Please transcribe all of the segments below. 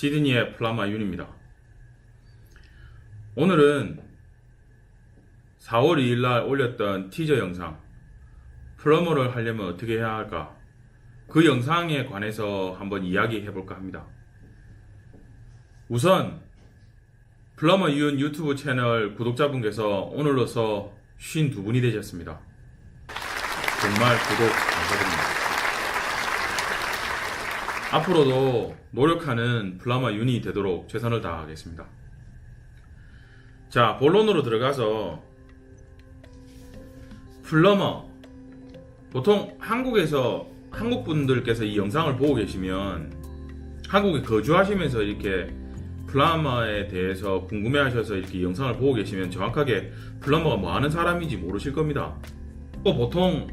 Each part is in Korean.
시드니의 플라마 윤입니다. 오늘은 4월 2일 날 올렸던 티저 영상 플러머를 하려면 어떻게 해야 할까? 그 영상에 관해서 한번 이야기해 볼까 합니다. 우선 플러머 윤 유튜브 채널 구독자분께서 오늘로서 52분이 되셨습니다. 정말 구독 감사드립니다. 앞으로도 노력하는 플라마 윤이 되도록 최선을 다하겠습니다. 자, 본론으로 들어가서 플러머 보통 한국에서 한국 분들께서 이 영상을 보고 계시면 한국에 거주하시면서 이렇게 플라머에 대해서 궁금해하셔서 이렇게 영상을 보고 계시면 정확하게 플러머가 뭐 하는 사람인지 모르실 겁니다. 또 보통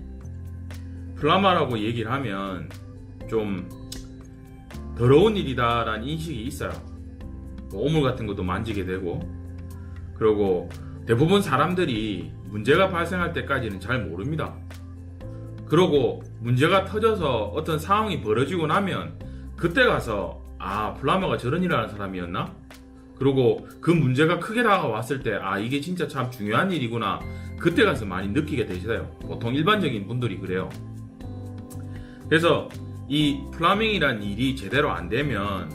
플라마라고 얘기를 하면 좀 더러운 일이다라는 인식이 있어요. 뭐 오물 같은 것도 만지게 되고, 그리고 대부분 사람들이 문제가 발생할 때까지는 잘 모릅니다. 그러고 문제가 터져서 어떤 상황이 벌어지고 나면 그때 가서 아 플라머가 저런 일을 하는 사람이었나? 그리고 그 문제가 크게 다가왔을 때 아 이게 진짜 참 중요한 일이구나 그때 가서 많이 느끼게 되시요 보통 일반적인 분들이 그래요. 그래서 이 플라밍이란 일이 제대로 안 되면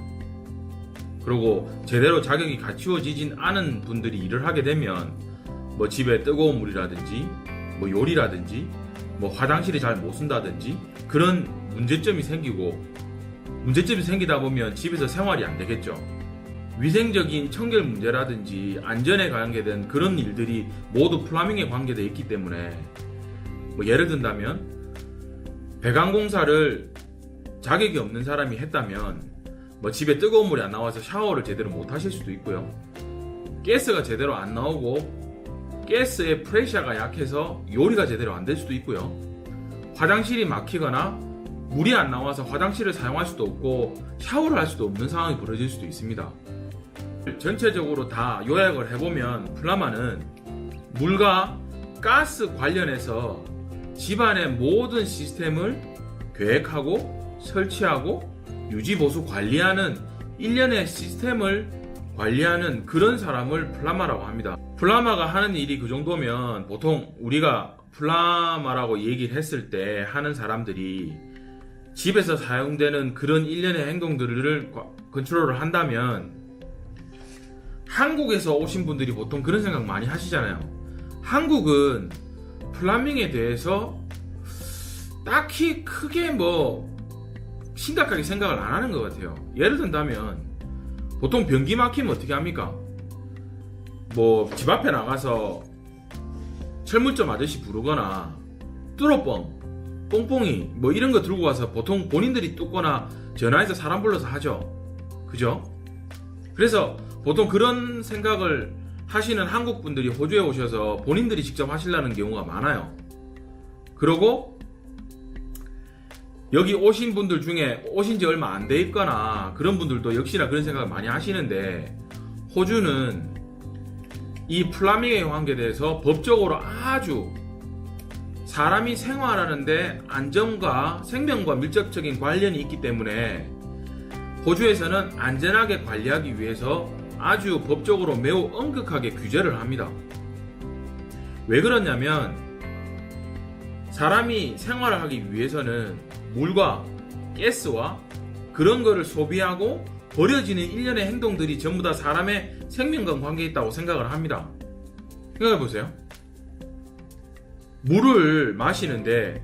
그리고 제대로 자격이 갖추어지진 않은 분들이 일을 하게 되면 뭐 집에 뜨거운 물이라든지 뭐 요리라든지 뭐 화장실이 잘 못 쓴다든지 그런 문제점이 생기고 문제점이 생기다 보면 집에서 생활이 안 되겠죠. 위생적인 청결 문제라든지 안전에 관계된 그런 일들이 모두 플라밍에 관계되어 있기 때문에 뭐 예를 든다면 배관공사를 자격이 없는 사람이 했다면 뭐 집에 뜨거운 물이 안 나와서 샤워를 제대로 못 하실 수도 있고요. 가스가 제대로 안 나오고 가스의 프레셔가 약해서 요리가 제대로 안 될 수도 있고요. 화장실이 막히거나 물이 안 나와서 화장실을 사용할 수도 없고 샤워를 할 수도 없는 상황이 벌어질 수도 있습니다. 전체적으로 다 요약을 해보면 플라마는 물과 가스 관련해서 집안의 모든 시스템을 계획하고 설치하고 유지 보수 관리하는 일련의 시스템을 관리하는 그런 사람을 플라마라고 합니다. 플라마가 하는 일이 그 정도면 보통 우리가 플라마라고 얘기를 했을 때 하는 사람들이 집에서 사용되는 그런 일련의 행동들을 컨트롤을 한다면 한국에서 오신 분들이 보통 그런 생각 많이 하시잖아요. 한국은 플라밍에 대해서 딱히 크게 뭐 심각하게 생각을 안 하는 것 같아요. 예를 든다면 보통 변기 막히면 어떻게 합니까? 뭐 집 앞에 나가서 철물점 아저씨 부르거나 뚜러뻥, 뽕뽕이 뭐 이런 거 들고 와서 보통 본인들이 뚫거나 전화해서 사람 불러서 하죠. 그죠? 그래서 보통 그런 생각을 하시는 한국 분들이 호주에 오셔서 본인들이 직접 하시려는 경우가 많아요. 그러고 여기 오신 분들 중에 오신 지 얼마 안 돼 있거나 그런 분들도 역시나 그런 생각을 많이 하시는데 호주는 이 플라밍에 관계돼서 법적으로 아주 사람이 생활하는데 안전과 생명과 밀접적인 관련이 있기 때문에 호주에서는 안전하게 관리하기 위해서 아주 법적으로 매우 엄격하게 규제를 합니다. 왜 그러냐면 사람이 생활을 하기 위해서는 물과 가스와 그런 거를 소비하고 버려지는 일련의 행동들이 전부 다 사람의 생명과 관계 있다고 생각을 합니다. 생각해 보세요. 물을 마시는데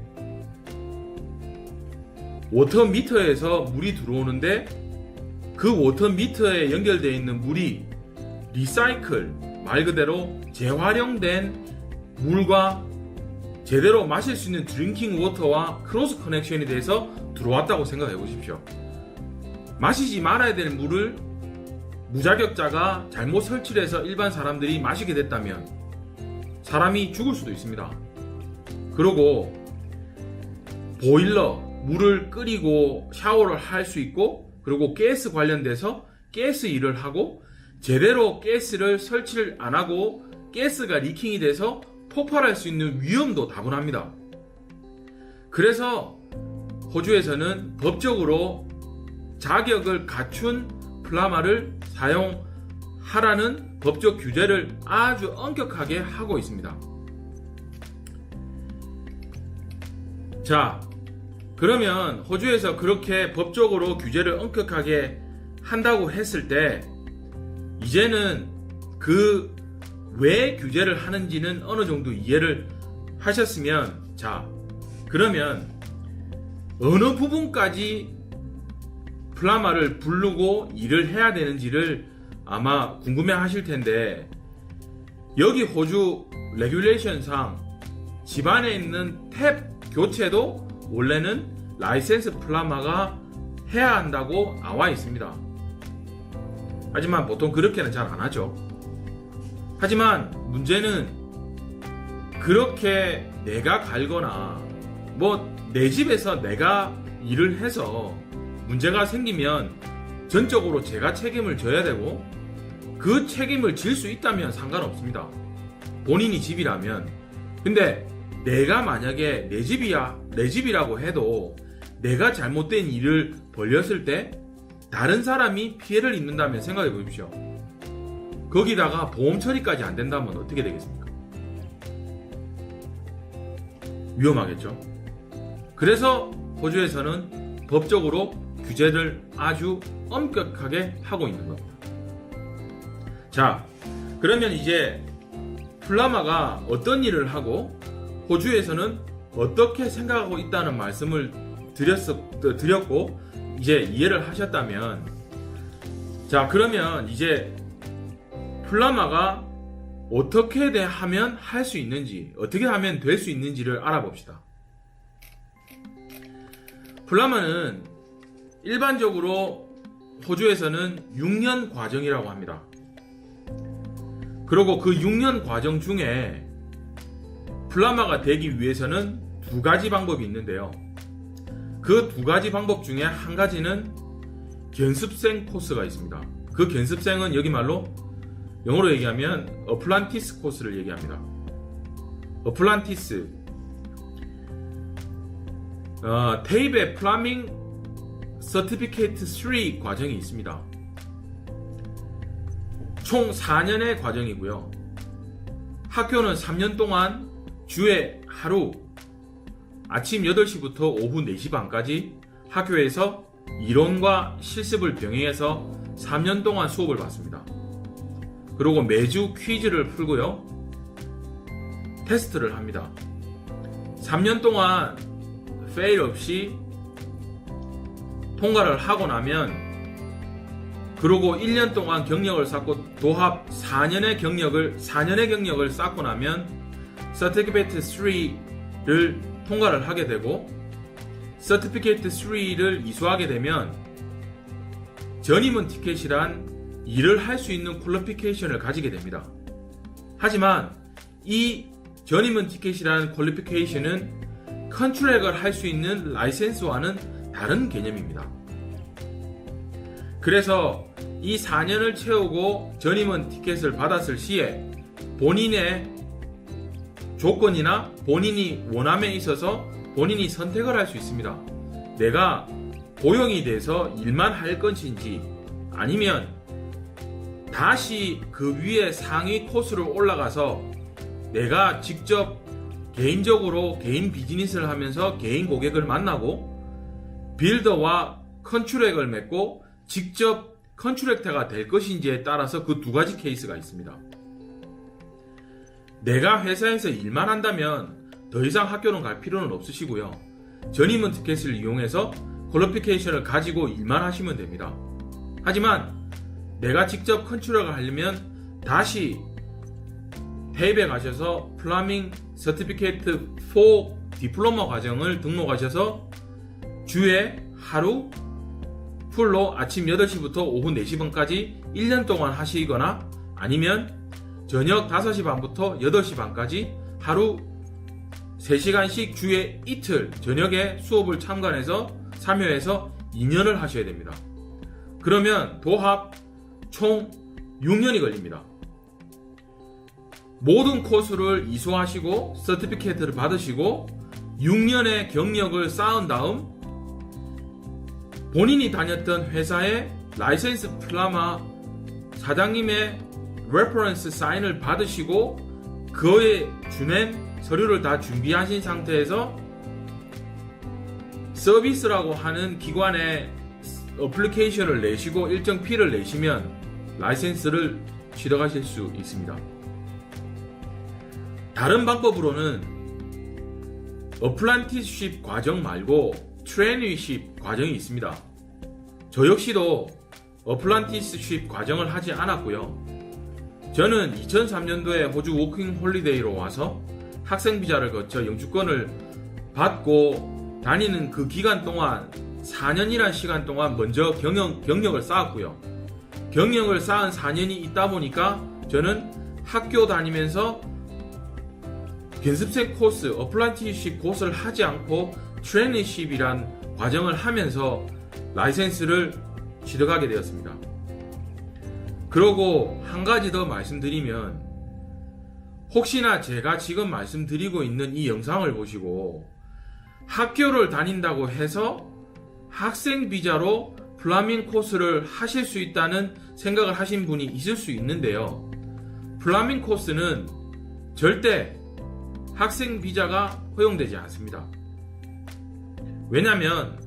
워터 미터에서 물이 들어오는데 그 워터 미터에 연결되어 있는 물이 리사이클 말 그대로 재활용된 물과 제대로 마실 수 있는 드링킹 워터와 크로스 커넥션이 돼서 들어왔다고 생각해 보십시오. 마시지 말아야 될 물을 무자격자가 잘못 설치를 해서 일반 사람들이 마시게 됐다면 사람이 죽을 수도 있습니다. 그리고 보일러 물을 끓이고 샤워를 할 수 있고 그리고 가스 관련돼서 가스 일을 하고 제대로 가스를 설치를 안 하고 가스가 리킹이 돼서 폭발할 수 있는 위험도 다분합니다. 그래서 호주에서는 법적으로 자격을 갖춘 플라마를 사용하라는 법적 규제를 아주 엄격하게 하고 있습니다. 자, 그러면 호주에서 그렇게 법적으로 규제를 엄격하게 한다고 했을 때 이제는 그 왜 규제를 하는지는 어느 정도 이해를 하셨으면 자, 그러면 어느 부분까지 플라마를 부르고 일을 해야 되는지를 아마 궁금해 하실 텐데 여기 호주 레귤레이션상 집안에 있는 탭 교체도 원래는 라이센스 플라마가 해야 한다고 나와 있습니다. 하지만 보통 그렇게는 잘 안 하죠. 하지만 문제는 그렇게 내가 갈거나 뭐 내 집에서 내가 일을 해서 문제가 생기면 전적으로 제가 책임을 져야 되고 그 책임을 질 수 있다면 상관없습니다. 본인이 집이라면. 근데 내가 만약에 내 집이야, 내 집이라고 해도 내가 잘못된 일을 벌였을 때 다른 사람이 피해를 입는다면 생각해 보십시오. 거기다가 보험 처리까지 안 된다면 어떻게 되겠습니까? 위험하겠죠. 그래서 호주에서는 법적으로 규제를 아주 엄격하게 하고 있는 겁니다. 자, 그러면 이제 플라마가 어떤 일을 하고 호주에서는 어떻게 생각하고 있다는 말씀을 드렸, 드렸고 이제 이해를 하셨다면 자 그러면 이제 플라마가 어떻게 대- 하면 할 수 있는지 어떻게 하면 될 수 있는지를 알아봅시다. 플라마는 일반적으로 호주에서는 6년 과정이라고 합니다. 그리고 그 6년 과정 중에 플라마가 되기 위해서는 두 가지 방법이 있는데요. 그 두 가지 방법 중에 한 가지는 견습생 코스가 있습니다. 그 견습생은 여기 말로 영어로 얘기하면 어플란티스 코스를 얘기합니다. 어플란티스 어, 테이베 플라밍 서티피케이트 3 과정이 있습니다. 총 4년의 과정이고요. 학교는 3년 동안 주에 하루 아침 8시부터 오후 4시 반까지 학교에서 이론과 실습을 병행해서 3년 동안 수업을 받습니다. 그리고 매주 퀴즈를 풀고요. 테스트를 합니다. 3년 동안 페일 없이 통과를 하고 나면 그리고 1년 동안 경력을 쌓고 도합 4년의 경력을 4년의 경력을 쌓고 나면 서티피케이트 3를 통과를 하게 되고 서티피케이트 3를 이수하게 되면 전임원 티켓이란 일을 할 수 있는 퀄리피케이션을 가지게 됩니다. 하지만 이 전임원 티켓이라는 퀄리피케이션은 컨트랙을 할 수 있는 라이센스와는 다른 개념입니다. 그래서 이 4년을 채우고 전임원 티켓을 받았을 시에 본인의 조건이나 본인이 원함에 있어서 본인이 선택을 할 수 있습니다. 내가 고용이 돼서 일만 할 것인지 아니면 다시 그 위에 상위 코스를 올라가서 내가 직접 개인적으로 개인 비즈니스를 하면서 개인 고객을 만나고 빌더와 컨트랙을 맺고 직접 컨트랙터가 될 것인지에 따라서 그 두 가지 케이스가 있습니다. 내가 회사에서 일만 한다면 더 이상 학교는 갈 필요는 없으시고요. 전임원 티켓을 이용해서 퀄리피케이션을 가지고 일만 하시면 됩니다. 하지만 내가 직접 컨트롤을 하려면 다시 테이프에 가셔서 플라밍 서티피케이트 4 디플로마 과정을 등록하셔서 주에 하루 풀로 아침 8시부터 오후 4시 반까지 1년 동안 하시거나 아니면 저녁 5시 반부터 8시 반까지 하루 3시간씩 주에 이틀 저녁에 수업을 참관해서 참여해서 2년을 하셔야 됩니다. 그러면 도합 총 6년이 걸립니다. 모든 코스를 이수하시고 서티피케이트를 받으시고 6년의 경력을 쌓은 다음 본인이 다녔던 회사에 라이센스 플라마 사장님의 레퍼런스 사인을 받으시고 그에 준행 서류를 다 준비하신 상태에서 서비스라고 하는 기관에 어플리케이션을 내시고 일정 피를 내시면 라이센스를 취득하실 수 있습니다. 다른 방법으로는 어플란티스십 과정 말고 트레이니십 과정이 있습니다. 저 역시도 어플란티스십 과정을 하지 않았고요. 저는 2003년도에 호주 워킹 홀리데이로 와서 학생 비자를 거쳐 영주권을 받고 다니는 그 기간 동안 4년이란 시간 동안 먼저 경영, 경력을 쌓았고요. 경력을 쌓은 4년이 있다 보니까 저는 학교 다니면서 견습생 코스, 어플란티십 코스를 하지 않고 트레이니십이란 과정을 하면서 라이센스를 취득하게 되었습니다. 그러고 한 가지 더 말씀드리면 혹시나 제가 지금 말씀드리고 있는 이 영상을 보시고 학교를 다닌다고 해서 학생 비자로 플라밍 코스를 하실 수 있다는 생각을 하신 분이 있을 수 있는데요. 플라밍 코스는 절대 학생 비자가 허용되지 않습니다. 왜냐하면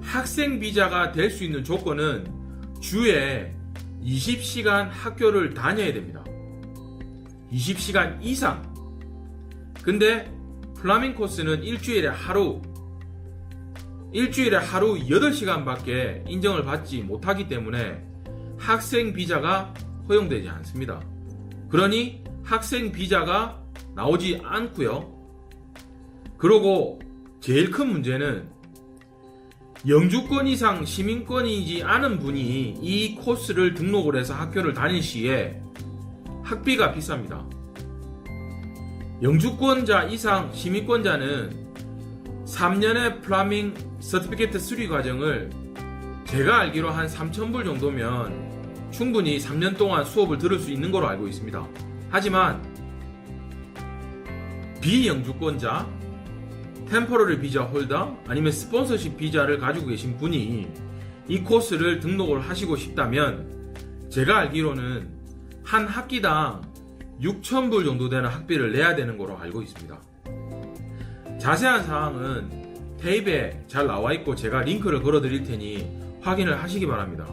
학생 비자가 될 수 있는 조건은 주에 20시간 학교를 다녀야 됩니다. 20시간 이상. 근데 플라밍 코스는 일주일에 하루, 일주일에 하루 8시간밖에 인정을 받지 못하기 때문에 학생 비자가 허용되지 않습니다. 그러니 학생 비자가 나오지 않고요. 그리고 제일 큰 문제는 영주권 이상 시민권이지 않은 분이 이 코스를 등록을 해서 학교를 다닐 시에 학비가 비쌉니다. 영주권자 이상 시민권자는 3년의 플라밍 서티피케이트 수리 과정을 제가 알기로 한 3,000불 정도면 충분히 3년 동안 수업을 들을 수 있는 걸로 알고 있습니다. 하지만 비영주권자, 템퍼러리 비자 홀더 아니면 스폰서십 비자를 가지고 계신 분이 이 코스를 등록을 하시고 싶다면 제가 알기로는 한 학기당 6,000불 정도 되는 학비를 내야 되는 걸로 알고 있습니다. 자세한 사항은 테이프에 잘 나와 있고 제가 링크를 걸어 드릴 테니 확인을 하시기 바랍니다.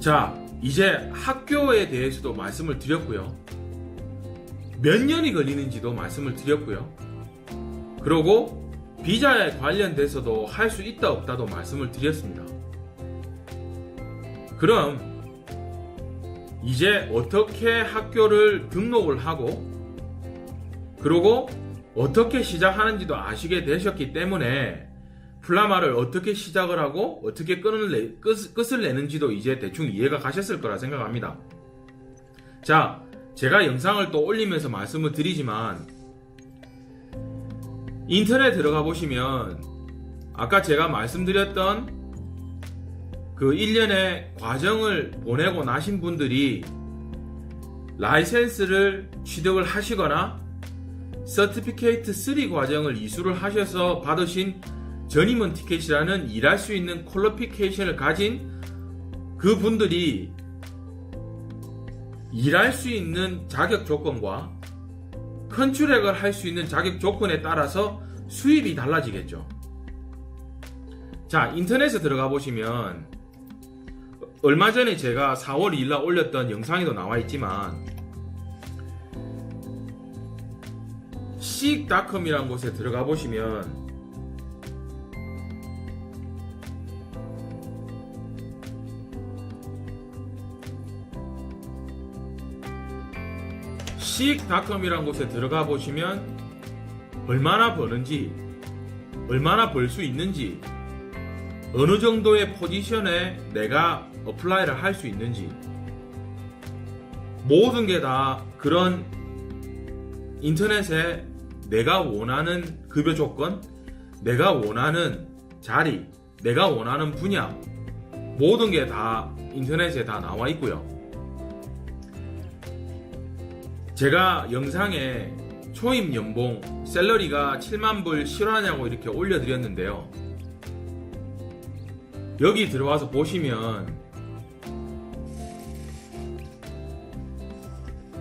자, 이제 학교에 대해서도 말씀을 드렸고요. 몇 년이 걸리는지도 말씀을 드렸고요. 그리고 비자에 관련돼서도 할 수 있다 없다도 말씀을 드렸습니다. 그럼 이제 어떻게 학교를 등록을 하고 그리고 어떻게 시작하는지도 아시게 되셨기 때문에 플라마를 어떻게 시작을 하고 어떻게 끈을 내, 끝, 끝을 내는지도 이제 대충 이해가 가셨을 거라 생각합니다. 자, 제가 영상을 또 올리면서 말씀을 드리지만 인터넷 들어가 보시면 아까 제가 말씀드렸던 그 1년의 과정을 보내고 나신 분들이 라이센스를 취득을 하시거나 서티피케이트 3 과정을 이수를 하셔서 받으신 전임원 티켓이라는 일할 수 있는 퀄리피케이션을 가진 그 분들이 일할 수 있는 자격 조건과 컨트랙을 할 수 있는 자격 조건에 따라서 수입이 달라지겠죠. 자, 인터넷에 들어가 보시면 얼마 전에 제가 4월 2일 날 올렸던 영상에도 나와 있지만 시익닷컴이라는 곳에 들어가 보시면 시익닷컴이라는 곳에 들어가 보시면 얼마나 버는지 얼마나 벌 수 있는지 어느 정도의 포지션에 내가 어플라이를 할 수 있는지. 모든 게 다 그런 인터넷에 내가 원하는 급여 조건, 내가 원하는 자리, 내가 원하는 분야 모든 게 다 인터넷에 다 나와 있고요. 제가 영상에 초임 연봉 샐러리가 7만 불 실화냐고 이렇게 올려드렸는데요. 여기 들어와서 보시면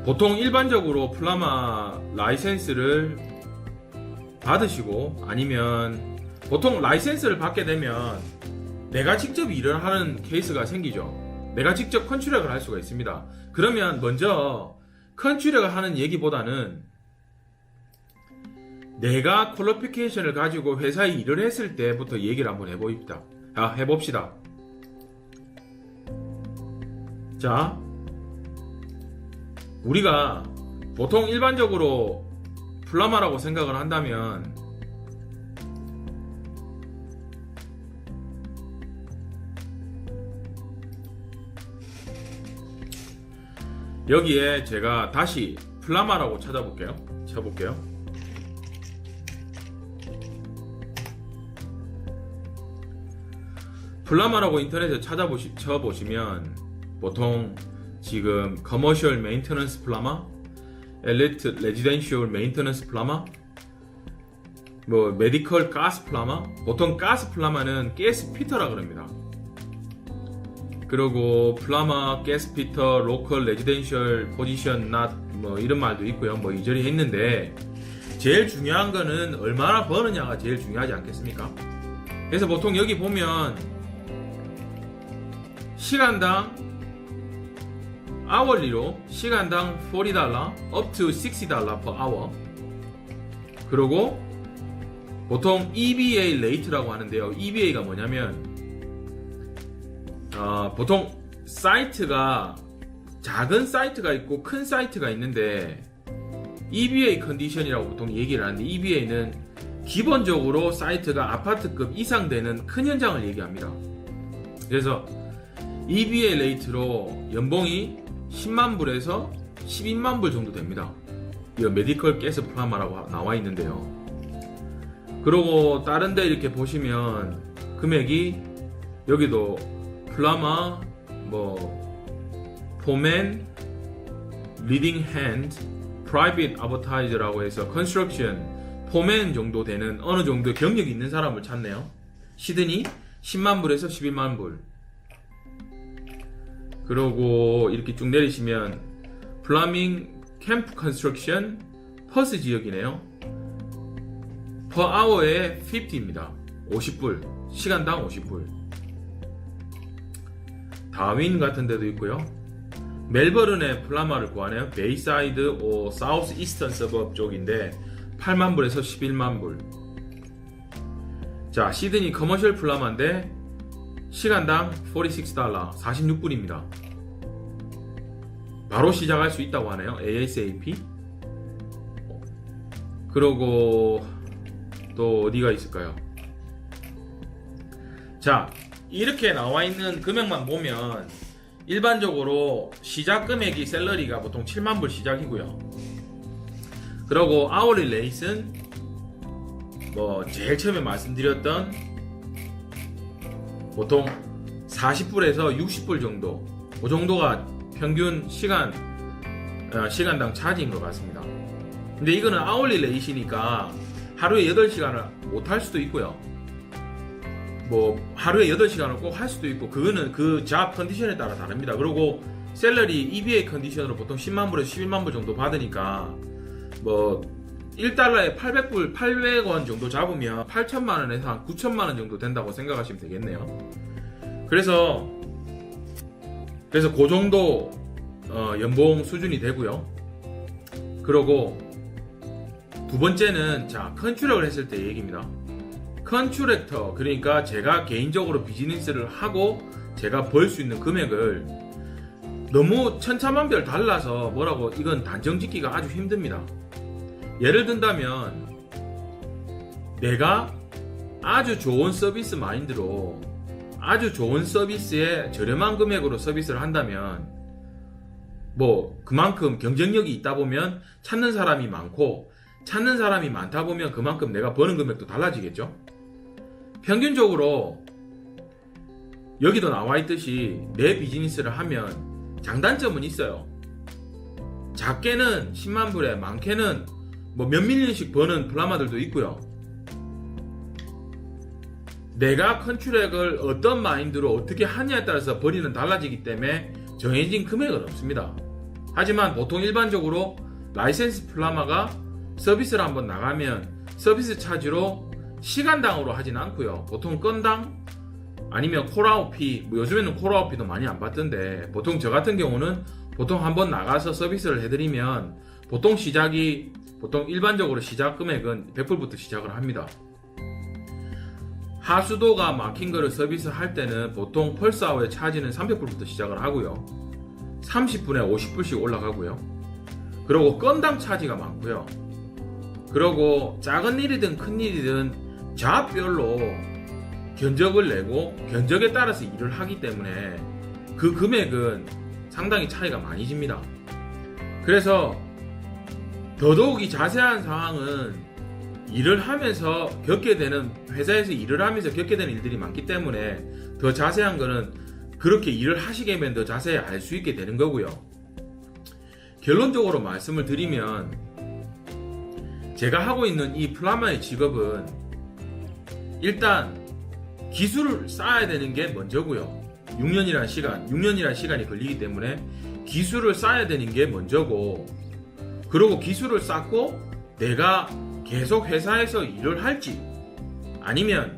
보통 일반적으로 플라마 라이센스를 받으시고 아니면 보통 라이센스를 받게 되면 내가 직접 일을 하는 케이스가 생기죠. 내가 직접 컨트롤을 할 수가 있습니다. 그러면 먼저 컨트롤을 하는 얘기보다는 내가 퀄리피케이션을 가지고 회사에 일을 했을 때부터 얘기를 한번 해봅시다. 아, 해봅시다. 자, 우리가 보통 일반적으로 플라마라고 생각을 한다면 여기에 제가 다시 플라마라고 찾아볼게요. 쳐볼게요. 플라마라고 인터넷에 찾아보시 쳐보시면 보통 지금 커머셜 메인터넌스 플라마, 엘리트 레지던셜 메인터넌스 플라마, 뭐 메디컬 가스 플라마, 보통 가스 플라마는 가스 피터라 그럽니다. 그리고 플라마, 가스 피터, 로컬 레지던셜 포지션 낫뭐 이런 말도 있고요. 뭐 이저리 했는데 제일 중요한 거는 얼마나 버느냐가 제일 중요하지 않겠습니까? 그래서 보통 여기 보면 시간당 아월리로 시간당 40달러 up to 60달러 per hour. 그리고 보통 EBA 레이트라고 하는데요. EBA가 뭐냐면 어, 보통 사이트가 작은 사이트가 있고 큰 사이트가 있는데 EBA 컨디션이라고 보통 얘기를 하는데 EBA는 기본적으로 사이트가 아파트급 이상 되는 큰 현장을 얘기합니다. 그래서 EBA 레이트로 연봉이 10만 불에서 12만 불 정도 됩니다. 이 메디컬 가스 플라마라고 나와 있는데요. 그리고 다른 데 이렇게 보시면 금액이 여기도 플라마 뭐 포맨 리딩 핸드 프라이빗 아버타이저라고 해서 컨스트럭션 포맨 정도 되는 어느 정도 경력이 있는 사람을 찾네요. 시드니 10만 불에서 12만 불. 그러고 이렇게 쭉 내리시면 플라밍 캠프 컨스트럭션 퍼스 지역이네요. per hour에 50입니다. 50불. 시간당 50불. 다윈 같은 데도 있고요. 멜버른의 플라마를 구하네요. 베이사이드 오 사우스 이스턴 서버 쪽인데 8만 불에서 11만 불. 자, 시드니 커머셜 플라마인데 시간당 46달러, 46불입니다. 바로 시작할 수 있다고 하네요. ASAP. 그러고 또 어디가 있을까요? 자, 이렇게 나와 있는 금액만 보면 일반적으로 시작 금액이 셀러리가 보통 7만 불 시작이고요. 그리고 아워리 레이스는 뭐 제일 처음에 말씀드렸던 보통 40불에서 60불 정도 그 정도가 평균 시간 어, 시간당 차지인 것 같습니다. 근데 이거는 아울리 레이시니까 하루에 8시간을 못 할 수도 있고요. 뭐 하루에 8시간을 꼭 할 수도 있고 그거는 그 잡 컨디션에 따라 다릅니다. 그리고 셀러리 EBA 컨디션으로 보통 10만 불에서 11만 불 정도 받으니까 뭐 1달러에 800불, 800원 정도 잡으면 8천만 원에서 한 9천만 원 정도 된다고 생각하시면 되겠네요. 그래서 그래서 그 정도 어, 연봉 수준이 되고요. 그러고 두 번째는 자 컨트롤을 했을 때 얘기입니다. 컨트랙터 그러니까 제가 개인적으로 비즈니스를 하고 제가 벌 수 있는 금액을 너무 천차만별 달라서 뭐라고 이건 단정 짓기가 아주 힘듭니다. 예를 든다면 내가 아주 좋은 서비스 마인드로 아주 좋은 서비스에 저렴한 금액으로 서비스를 한다면 뭐 그만큼 경쟁력이 있다 보면 찾는 사람이 많고 찾는 사람이 많다 보면 그만큼 내가 버는 금액도 달라지겠죠. 평균적으로 여기도 나와 있듯이 내 비즈니스를 하면 장단점은 있어요. 작게는 10만 불에 많게는 뭐 몇 밀리언씩 버는 플라마들도 있고요. 내가 컨트랙을 어떤 마인드로 어떻게 하냐에 따라서 벌이는 달라지기 때문에 정해진 금액은 없습니다. 하지만 보통 일반적으로 라이센스 플라마가 서비스를 한번 나가면 서비스 차지로 시간당으로 하진 않고요. 보통 건당 아니면 콜아웃피, 뭐 요즘에는 콜아웃피도 많이 안 받던데 보통 저 같은 경우는 보통 한번 나가서 서비스를 해드리면 보통 시작이 보통 일반적으로 시작 금액은 100불부터 시작을 합니다. 하수도가 막힌 거를 서비스 할 때는 보통 펄스아워의 차지는 300불부터 시작을 하고요. 30분에 50불씩 올라가고요. 그리고 건당 차지가 많고요. 그리고 작은 일이든 큰 일이든 잡별로 견적을 내고 견적에 따라서 일을 하기 때문에 그 금액은 상당히 차이가 많이 집니다. 그래서 더더욱이 자세한 상황은 일을 하면서 겪게 되는 회사에서 일을 하면서 겪게 되는 일들이 많기 때문에 더 자세한 거는 그렇게 일을 하시게 되면 더 자세히 알 수 있게 되는 거고요. 결론적으로 말씀을 드리면 제가 하고 있는 이 플라마의 직업은 일단 기술을 쌓아야 되는 게 먼저고요. 6년이라는 시간, 6년이라는 시간이 걸리기 때문에 기술을 쌓아야 되는 게 먼저고 그리고 기술을 쌓고 내가 계속 회사에서 일을 할지 아니면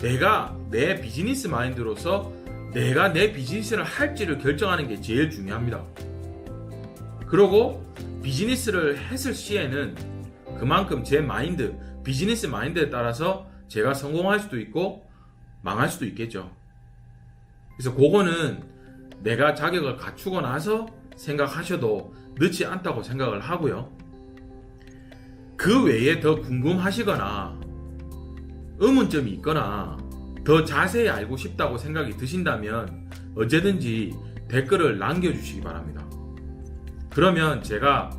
내가 내 비즈니스 마인드로서 내가 내 비즈니스를 할지를 결정하는 게 제일 중요합니다. 그리고 비즈니스를 했을 시에는 그만큼 제 마인드, 비즈니스 마인드에 따라서 제가 성공할 수도 있고 망할 수도 있겠죠. 그래서 그거는 내가 자격을 갖추고 나서 생각하셔도 늦지 않다고 생각을 하고요. 그 외에 더 궁금하시거나 의문점이 있거나 더 자세히 알고 싶다고 생각이 드신다면 언제든지 댓글을 남겨주시기 바랍니다. 그러면 제가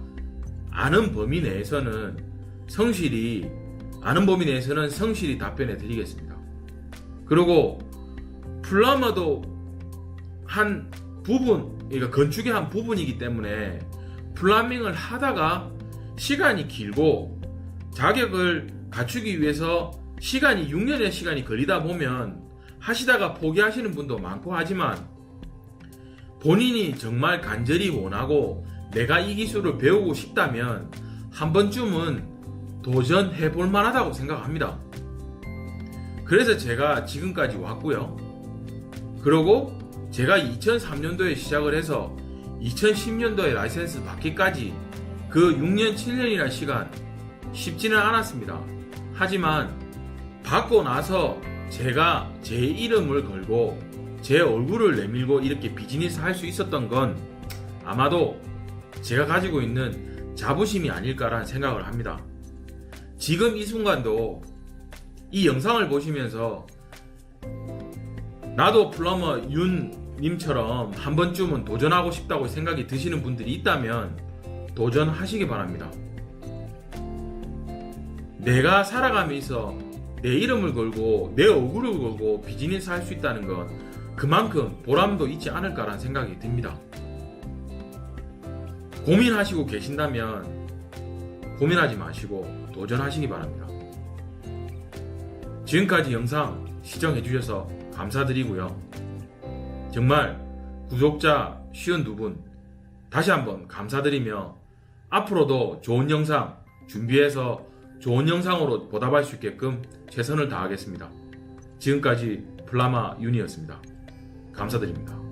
아는 범위 내에서는 성실히 아는 범위 내에서는 성실히 답변해 드리겠습니다. 그리고 플라머도 한 부분, 그러니까 건축의 한 부분이기 때문에 플라밍을 하다가 시간이 길고 자격을 갖추기 위해서 시간이 6년의 시간이 걸리다 보면 하시다가 포기하시는 분도 많고 하지만 본인이 정말 간절히 원하고 내가 이 기술을 배우고 싶다면 한 번쯤은 도전해 볼 만하다고 생각합니다. 그래서 제가 지금까지 왔고요. 그리고 제가 2003년도에 시작을 해서 2010년도에 라이센스 받기까지 그 6년, 7년이라는 시간 쉽지는 않았습니다. 하지만 받고 나서 제가 제 이름을 걸고 제 얼굴을 내밀고 이렇게 비즈니스 할 수 있었던 건 아마도 제가 가지고 있는 자부심이 아닐까라는 생각을 합니다. 지금 이 순간도 이 영상을 보시면서 나도 플러머 윤 님처럼 한 번쯤은 도전하고 싶다고 생각이 드시는 분들이 있다면 도전하시기 바랍니다. 내가 살아가면서 내 이름을 걸고 내 얼굴을 걸고 비즈니스 할 수 있다는 건 그만큼 보람도 있지 않을까라는 생각이 듭니다. 고민하시고 계신다면 고민하지 마시고 도전하시기 바랍니다. 지금까지 영상 시청해주셔서 감사드리고요. 정말 구독자 쉬운 두 분 다시 한번 감사드리며 앞으로도 좋은 영상 준비해서 좋은 영상으로 보답할 수 있게끔 최선을 다하겠습니다. 지금까지 플라마 윤이었습니다. 감사드립니다.